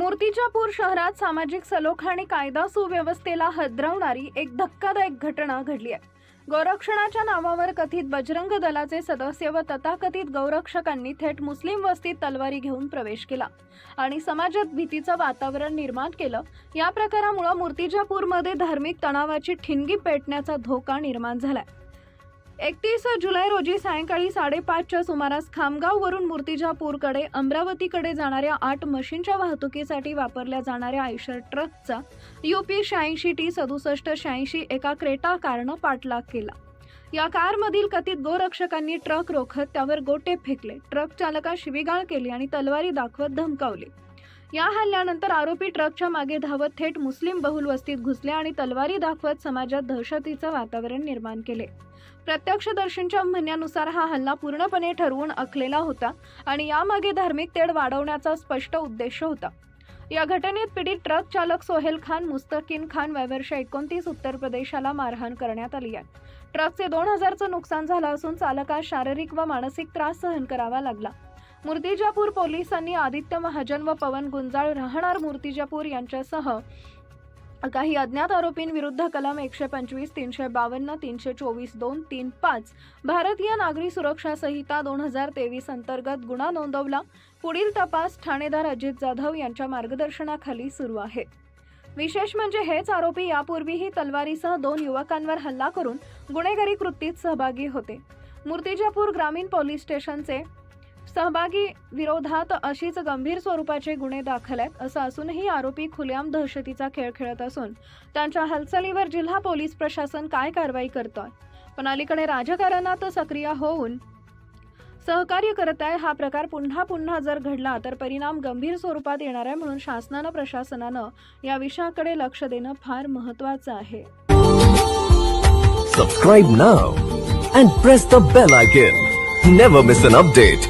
मूर्तिजापूर शहरात सामाजिक सलोखा आणि कायदा सुव्यवस्थेला हदरवणारी एक धक्कादायक घटना घडली आहे. गौरक्षणाच्या नावावर कथित बजरंग दलाचे सदस्य व तथाकथित गौरक्षकांनी थेट मुस्लिम वस्तीत तलवारी घेऊन प्रवेश केला आणि समाजात भीतीचं वातावरण निर्माण केलं. या प्रकारामुळे मूर्तिजापूरमध्ये धार्मिक तणावाची ठिणगी पेटण्याचा धोका निर्माण झालाय. एकतीस जुलै रोजी सायंकाळी साडेपाचच्या सुमारास खामगाववरून मूर्तिजापूरकडे अमरावतीकडे जाणाऱ्या आठ मशीनच्या वाहतुकीसाठी वापरल्या जाणाऱ्या आयशर ट्रकचा युपी शहाऐंशी टी सदुसष्ट शहाऐंशी एका क्रेटा कारनं पाठलाग केला. या कारमधील कथित गोरक्षकांनी ट्रक रोखत त्यावर गोटे फेकले. ट्रक चालकास शिवीगाळ केली आणि तलवारी दाखवत धमकावली. या हल्ल्यानंतर आरोपी ट्रकच्या मागे धावत थेट मुस्लिम बहुल वस्तीत घुसले आणि तलवारी दाखवत समाजात दहशतीचं वातावरण निर्माण केले. प्रत्यक्षदर्शींच्या म्हणण्यानुसार हा हल्ला पूर्णपणे ठरवून आखलेला होता आणि यामागे धार्मिक तेढ वाढवण्याचा स्पष्ट उद्देश होता. या घटनेत पीडित ट्रक चालक सोहेल खान मुस्तकीन खान वय वर्ष एकोणतीस उत्तर प्रदेशाला मारहाण करण्यात आली आहे. ट्रकचे दोन हजारचं नुकसान झालं असून चालकास शारीरिक व मानसिक त्रास सहन करावा लागला. मूर्तिजापूर पोलिसांनी आदित्य महाजन व पवन गुंजाळ राहणार मूर्तिजापूर यांच्यासह काही अज्ञात आरोपींविरुद्ध कलम एकशे पंचवीस तीनशे बावन्न तीनशे चोवीस दोन तीन पाच भारतीय नागरी सुरक्षा संहिता दोन हजार तेवीस अंतर्गत गुन्हा नोंदवला. पुढील तपास ठाणेदार अजित जाधव यांच्या मार्गदर्शनाखाली सुरू आहे. विशेष म्हणजे हेच आरोपी यापूर्वीही तलवारीसह दोन युवकांवर हल्ला करून गुन्हेगारी कृतीत सहभागी होते. मूर्तिजापूर ग्रामीण पोलीस स्टेशनचे सहभागी विरोधात अशीच गंभीर स्वरूपाचे गुन्हे दाखल आहेत असं असूनही आरोपी खुलेआम दहशतीचा खेळ खेळत असून त्यांच्या हालचालीवर जिल्हा पोलीस प्रशासन काय कारवाई करतोय? पण अलीकडे राजकारणात सक्रिय होऊन सहकार्य करत आहे हा प्रकार पुन्हा पुन्हा जर घडला तर परिणाम गंभीर स्वरूपात येणार आहे म्हणून शासनानं प्रशासनानं या विषयाकडे लक्ष देणं फार महत्वाचं आहे. Subscribe now and press the bell icon never miss an update